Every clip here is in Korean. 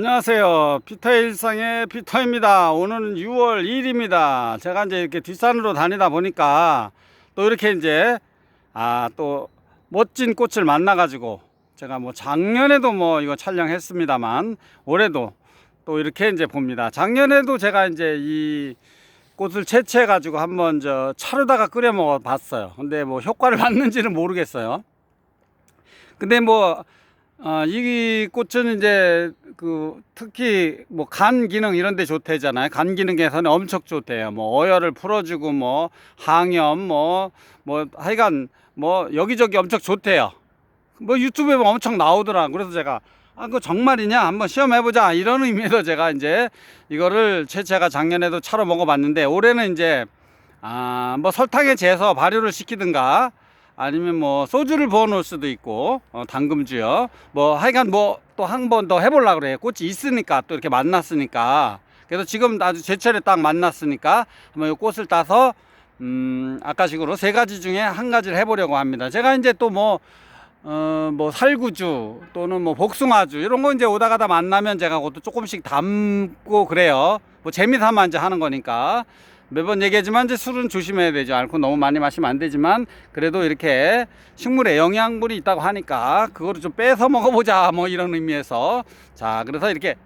안녕하세요. 피터의 일상의 피터입니다. 오늘은 6월 2일입니다. 제가 이제 이렇게 뒷산으로 다니다 보니까 또 이렇게 이제 아 또 멋진 꽃을 만나가지고 제가 뭐 작년에도 뭐 이거 촬영했습니다만 올해도 또 이렇게 이제 봅니다. 작년에도 제가 이제 이 꽃을 채취해 가지고 한번 저 차로다가 끓여 먹어 봤어요. 근데 뭐 효과를 봤는지는 모르겠어요. 근데 뭐 어, 이 꽃은 이제 그 특히 뭐 간 기능 이런 데 좋대잖아요. 간 기능에서는 엄청 좋대요. 뭐 어혈을 풀어주고 뭐 항염 뭐뭐 하여간 뭐 여기저기 엄청 좋대요. 뭐 유튜브에 보면 엄청 나오더라. 그래서 제가 아, 그거 정말이냐? 한번 시험해보자. 이런 의미에서 제가 이제 이거를 채채가 작년에도 차로 먹어봤는데 올해는 이제 아, 뭐 설탕에 재서 발효를 시키든가 아니면 뭐 소주를 부어 놓을 수도 있고 어, 당금주요. 뭐 하여간 뭐 또 한 번 더 해보려 그래요. 꽃이 있으니까 또 이렇게 만났으니까. 그래서 지금 아주 제철에 딱 만났으니까 한번 이 꽃을 따서 음 아까식으로 세 가지 중에 한 가지를 해보려고 합니다. 제가 이제 또뭐 어, 뭐 살구주 또는 뭐 복숭아주 이런 거 이제 오다 가다 만나면 제가 그것도 조금씩 담고 그래요. 뭐 재미삼아 이제 하는 거니까 매번 얘기하지만 이제 술은 조심해야 되죠. 알코올 너무 많이 마시면 안 되지만 그래도 이렇게 식물에 영양분이 있다고 하니까 그거를 좀 빼서 먹어보자 뭐 이런 의미에서 자 그래서 이렇게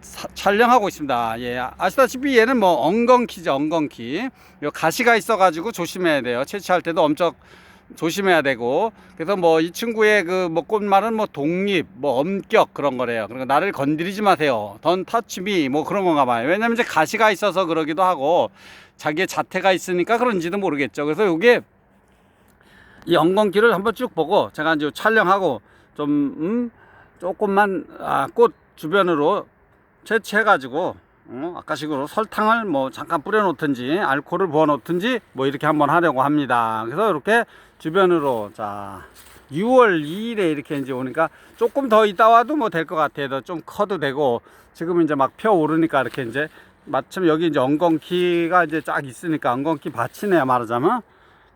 사- 촬영하고 있습니다. 예, 아시다시피 얘는 뭐 엉겅키죠, 엉겅키. 요 가시가 있어가지고 조심해야 돼요. 채취할 때도 엄청 조심해야 되고. 그래서 뭐 이 친구의 그 뭐 꽃말은 뭐 독립 뭐 엄격 그런 거래요. 그러니까 나를 건드리지 마세요. 던 터치미 뭐 그런 건가 봐요. 왜냐면 이제 가시가 있어서 그러기도 하고 자기의 자태가 있으니까 그런지도 모르겠죠. 그래서 요게 이 엉겅퀴를 한번 쭉 보고 제가 이제 촬영하고 좀 음, 조금만 아, 꽃 주변으로 채취해 가지고 어, 아까식으로 설탕을 뭐 잠깐 뿌려 놓든지 알코올을 부어 놓든지 뭐 이렇게 한번 하려고 합니다. 그래서 이렇게 주변으로 자 6월 2일에 이렇게 이제 오니까 조금 더 있다 와도 뭐 될 것 같아요. 더좀 커도 되고 지금 이제 막 펴 오르니까 이렇게 이제 마침 여기 이제 엉겅퀴가 이제 쫙 있으니까 엉겅퀴 밭이네요 말하자면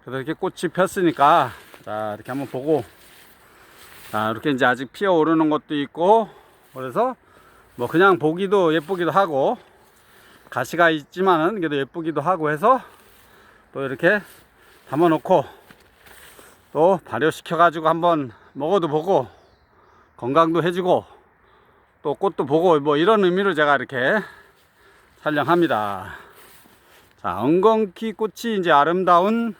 그래서 이렇게 꽃이 폈으니까 자 이렇게 한번 보고 자 이렇게 이제 아직 피어 오르는 것도 있고 그래서 뭐 그냥 보기도 예쁘기도 하고 가시가 있지만은 그래도 예쁘기도 하고 해서 또 이렇게 담아 놓고 또 발효시켜 가지고 한번 먹어도 보고 건강도 해주고 또 꽃도 보고 뭐 이런 의미로 제가 이렇게 촬영합니다. 자, 엉겅퀴 꽃이 이제 아름다운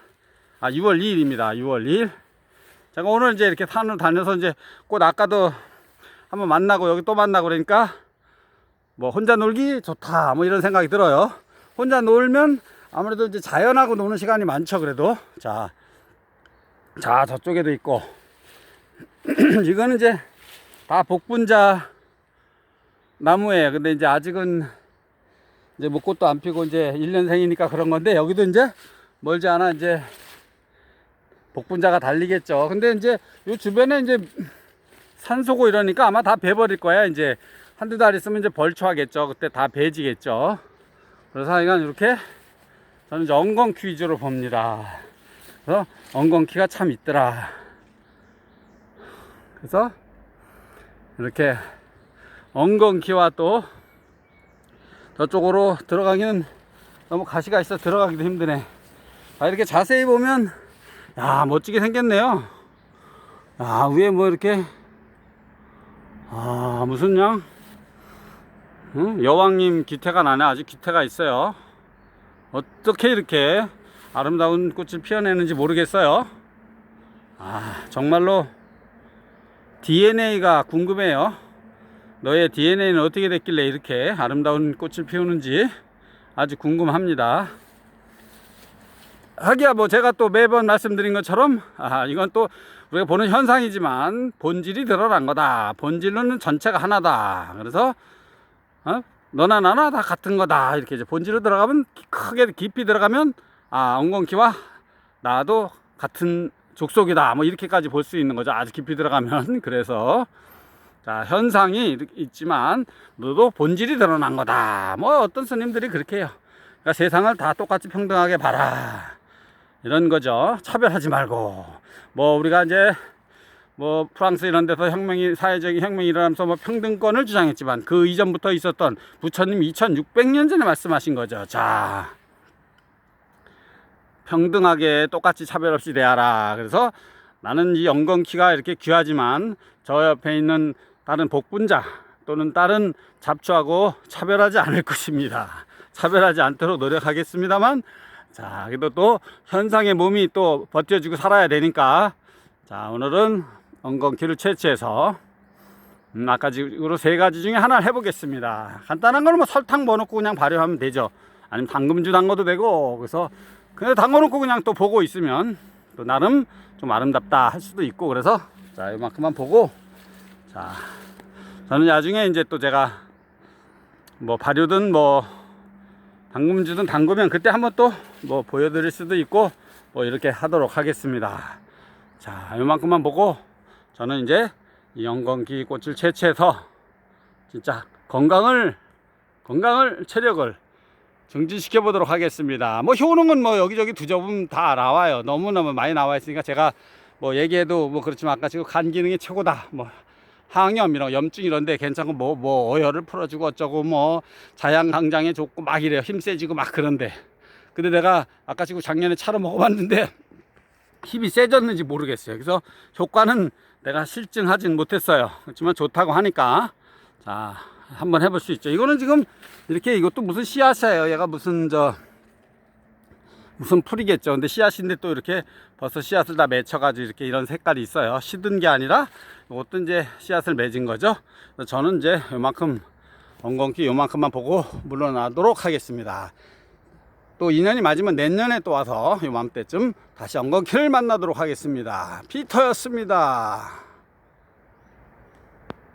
아 6월 2일입니다. 6월 2일. 제가 오늘 이제 이렇게 산으로 다녀서 이제 꽃 아까도 한번 만나고 여기 또 만나고 그러니까 뭐 혼자 놀기 좋다 뭐 이런 생각이 들어요. 혼자 놀면 아무래도 이제 자연하고 노는 시간이 많죠 그래도 자, 자 저쪽에도 있고 이거는 이제 다 복분자 나무예요. 근데 이제 아직은 이제 뭐 꽃도 안 피고 이제 1년생이니까 그런 건데 여기도 이제 멀지 않아 이제 복분자가 달리겠죠. 근데 이제 요 주변에 이제 산소고 이러니까 아마 다 베버릴 거야. 이제 한두 달 있으면 이제 벌초하겠죠. 그때 다 베지겠죠. 그래서 하여간 이렇게 저는 이제 엉겅퀴 위주로 봅니다. 그래서 엉겅퀴가 참 있더라. 그래서 이렇게 엉겅퀴와 또 저쪽으로 들어가기는 너무 가시가 있어 들어가기도 힘드네. 아, 이렇게 자세히 보면 야 멋지게 생겼네요. 아 위에 뭐 이렇게 아 무슨 양 응? 여왕님 기태가 나네 아직 기태가 있어요. 어떻게 이렇게 아름다운 꽃을 피워내는지 모르겠어요. 아 정말로 DNA가 궁금해요. 너의 DNA는 어떻게 됐길래 이렇게 아름다운 꽃을 피우는지 아주 궁금합니다. 하기야 뭐 제가 또 매번 말씀드린 것처럼 아 이건 또 우리가 보는 현상이지만 본질이 드러난 거다. 본질로는 전체가 하나다. 그래서 어? 너나 나나 다 같은 거다. 이렇게 이제 본질로 들어가면 크게 깊이 들어가면 아 엉겅퀴와 나도 같은 족속이다. 뭐 이렇게까지 볼 수 있는 거죠. 아주 깊이 들어가면 그래서 자 현상이 있지만 너도 본질이 드러난 거다. 뭐 어떤 스님들이 그렇게 해요. 그러니까 세상을 다 똑같이 평등하게 봐라. 이런 거죠. 차별하지 말고. 뭐 우리가 이제 뭐 프랑스 이런 데서 혁명이 사회적인 혁명이 일어나면서 뭐 평등권을 주장했지만 그 이전부터 있었던 부처님 2600년 전에 말씀하신 거죠. 자. 평등하게 똑같이 차별 없이 대하라. 그래서 나는 이 영건키가 이렇게 귀하지만 저 옆에 있는 다른 복분자 또는 다른 잡초하고 차별하지 않을 것입니다. 차별하지 않도록 노력하겠습니다만 자, 그래도 또 현상의 몸이 또 버텨주고 살아야 되니까 자, 오늘은 엉겅퀴를 채취해서 음, 아까 식으로 세 가지 중에 하나를 해보겠습니다. 간단한 거는 뭐 설탕 뭐 넣고 그냥 발효하면 되죠. 아니면 당금주 담궈도 되고 그래서 근데 담궈놓고 그냥 또 보고 있으면 또 나름 좀 아름답다 할 수도 있고 그래서 자 이만큼만 보고 자 저는 나중에 이제 또 제가 뭐 발효든 뭐 당금주든 담그면 그때 한번 또 뭐 보여드릴 수도 있고 뭐 이렇게 하도록 하겠습니다. 자 이만큼만 보고 저는 이제 이 영건기 꽃을 채취해서 진짜 건강을 건강을 체력을 정진시켜 보도록 하겠습니다. 뭐 효능은 뭐 여기저기 두저분 다 나와요. 너무너무 많이 나와 있으니까 제가 뭐 얘기해도 뭐 그렇지만 아까 지금 간 기능이 최고다. 뭐 항염 이런 염증 이런데 괜찮고 뭐뭐 어혈을 풀어주고 어쩌고 뭐 자양 강장에 좋고 막 이래요. 힘 세지고 막 그런데 근데 내가 아까 지금 작년에 차로 먹어봤는데 힘이 세졌는지 모르겠어요. 그래서 효과는 내가 실증하진 못했어요. 그렇지만 좋다고 하니까 자 한번 해볼 수 있죠. 이거는 지금 이렇게 이것도 무슨 씨앗이에요. 얘가 무슨 저 무슨 풀이겠죠. 근데 씨앗인데 또 이렇게 벌써 씨앗을 다 맺혀가지고 이렇게 이런 색깔이 있어요. 시든 게 아니라 이것도 이제 씨앗을 맺은 거죠. 저는 이제 요만큼 엉겅퀴 요만큼만 보고 물러나도록 하겠습니다. 또 인연이 맞으면 내년에 또 와서 요맘때쯤 다시 엉겅퀴를 만나도록 하겠습니다. 피터였습니다.